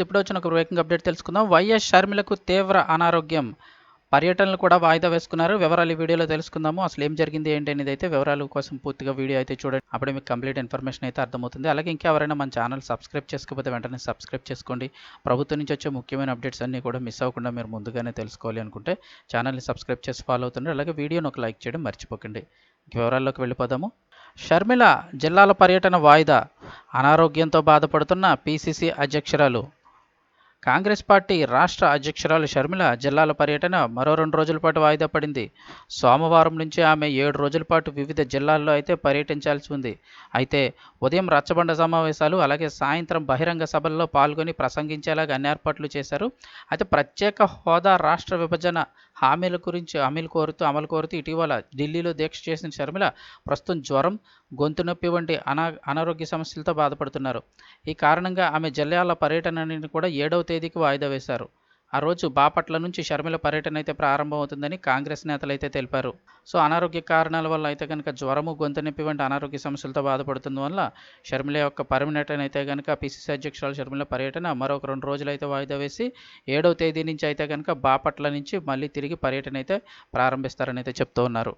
ఇప్పుడు వచ్చిన ఒక బ్రేకింగ్ అప్డేట్ తెలుసుకుందాం. వైఎస్ షర్మిలకు తీవ్ర అనారోగ్యం. పర్యటనలు కూడా వాయిదా వేసుకున్నారు. వివరాలు ఈ వీడియోలో తెలుసుకుందాము. అసలు ఏం జరిగింది ఏంటి అనేది అయితే వివరాల కోసం పూర్తిగా వీడియో అయితే చూడండి. అప్పుడే మీకు కంప్లీట్ ఇన్ఫర్మేషన్ అయితే అర్థమవుతుంది. అలాగే ఇంకా ఎవరైనా మన ఛానల్ సబ్స్క్రైబ్ చేసుకోకపోతే వెంటనే సబ్స్క్రైబ్ చేసుకోండి. ప్రభుత్వం నుంచి వచ్చే ముఖ్యమైన అప్డేట్స్ అన్నీ కూడా మిస్ అవ్వకుండా మీరు ముందుగానే తెలుసుకోవాలి అనుకుంటే ఛానల్ని సబ్స్క్రైబ్ చేసి ఫాలో అవుతుండే అలాగే వీడియోని ఒక లైక్ చేయడం మర్చిపోకండి. ఇంక వివరాల్లోకి వెళ్ళిపోదాము. షర్మిల జిల్లాల పర్యటన వాయిదా. అనారోగ్యంతో బాధపడుతున్న పీసీసీ అధ్యక్షురాలు కాంగ్రెస్ పార్టీ రాష్ట్ర అధ్యక్షురాలు షర్మిల జిల్లాల పర్యటన మరో రెండు రోజుల పాటు వాయిదా పడింది. సోమవారం నుంచి ఆమె ఏడు రోజుల పాటు వివిధ జిల్లాల్లో అయితే పర్యటించాల్సి ఉంది. అయితే ఉదయం రచ్చబండ సమావేశాలు అలాగే సాయంత్రం బహిరంగ సభల్లో పాల్గొని ప్రసంగించేలాగా అన్ని ఏర్పాట్లు చేశారు. అయితే ప్రత్యేక హోదా రాష్ట్ర విభజన హామీల గురించి హామీలు కోరుతూ అమలు కోరుతూ ఇటీవల ఢిల్లీలో దీక్ష చేసిన షర్మిల ప్రస్తుతం జ్వరం గొంతు నొప్పి వంటి అనా అనారోగ్య సమస్యలతో బాధపడుతున్నారు. ఈ కారణంగా ఆమె జిల్లాల పర్యటనని కూడా ఏడవ తేదీకి వాయిదా వేశారు. ఆ రోజు బాపట్ల నుంచి షర్మిల పర్యటన అయితే ప్రారంభమవుతుందని కాంగ్రెస్ నేతలు అయితే తెలిపారు. సో అనారోగ్య కారణాల వల్ల అయితే కనుక జ్వరము గొంతు నొప్పి వంటి అనారోగ్య సమస్యలతో బాధపడుతున్న వల్ల షర్మిల యొక్క పర్మినెంట్ అయితే కనుక పిసిసి అధ్యక్షురాలు షర్మిల పర్యటన మరొక రెండు రోజులు అయితే వాయిదా వేసి ఏడవ తేదీ నుంచి అయితే కనుక బాపట్ల నుంచి మళ్ళీ తిరిగి పర్యటన అయితే ప్రారంభిస్తారని అయితే చెప్తూ ఉన్నారు.